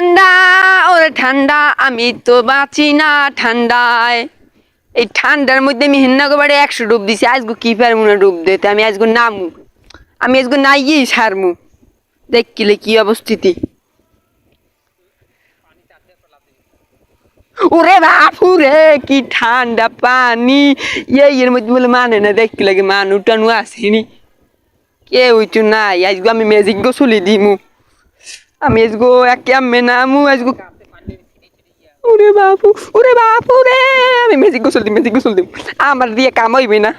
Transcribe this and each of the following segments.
ঠান্ডা, ওরে ঠান্ডা, আমি তো বাঁচি না ঠান্ডায়। এই ঠান্ডার মধ্যে আমি হিন্নাগো বাড়ি একশো ডুব দিছি, আজগো কি পারব না ডুব দিতে? আমি আজগো নামু, আমি আজগো নাইয়েই সারমু। দেখিলে কি অবস্থিতি। ওরে বাপুরে কি ঠান্ডা পানি। এর মধ্যে বলে মানে না দেখতে লাগে মানু টানু আসেনি। কে হইছু নাই, আজগো আমি ম্যাজিক গো চলি দিমু। আমি আজগো একে আমি নামু আজগো ওরে বাপু ওরে বাপু রে আমি ম্যাজিক গোসল দিম ম্যাজিক গোসল দিম। আমার দিয়ে কাম হইবে না।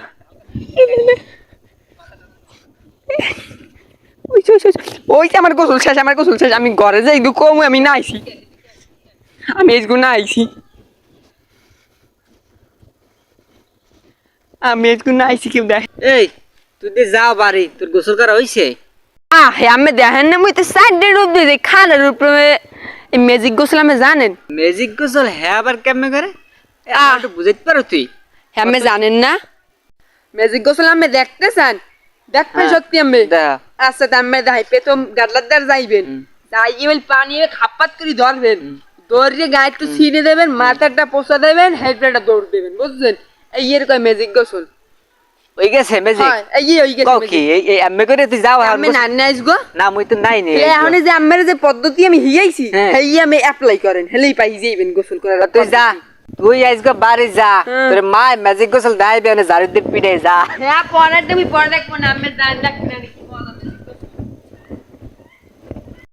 ওই যে, আমার গোসল শেষ আমার গোসল শেষ। আমি ঘরে যাই দু কম আমি না আইছি আমি আজগো না আইছি আমি আজগো না আইছি কেউ দেখ এই তুই যা বাড়ি তোর গোসল করা হইছে? আহ আমি দেখেন না মুই তো সাইডে রূপ দিয়ে খালের উপরে ম্যাজিক গোসল আমি জানেন ম্যাজিক গোসল হ্যাঁ আবার কেমনে করে একটু বুঝাইতে পারো তুই হ্যাঁ আমি জানেন না ম্যাজিক গোসল আমি দেখতে চান হ্যাঁ, সত্যি আমি আচ্ছা তা আমি যাই পেতম গাডলার দ্বার যাইবেন। যাই বল পানি খাপাত করে ধরবেন দৌড়িয়ে গায়ে একটু ছিঁড়ে দেবেন মাথাটা পোষা দেবেন হেডটা দৌড় দেবেন বুঝছেন এই এরকম ম্যাজিক গোসল ওই গেছে ম্যাজিক এই ওই গেছে কি এই এই করে তুই যাও আমি গোসল- নান্না আসগো না মুই তো নাই নি এখন যে আমার যে পদ্ধতি আমি হিয়াইছি হ্যাঁ। হেই আমি অ্যাপ্লাই করেন হেলেই পাই যাইবেন গোসল করার তুই যা তুই আজকে বাড়ি যা। হুম। তোর মা ম্যাজিক গোসল দাইবে না জারি দিয়ে পিড়ে যা। হ্যাঁ পরে তুমি পরে দেখব না আমি জান না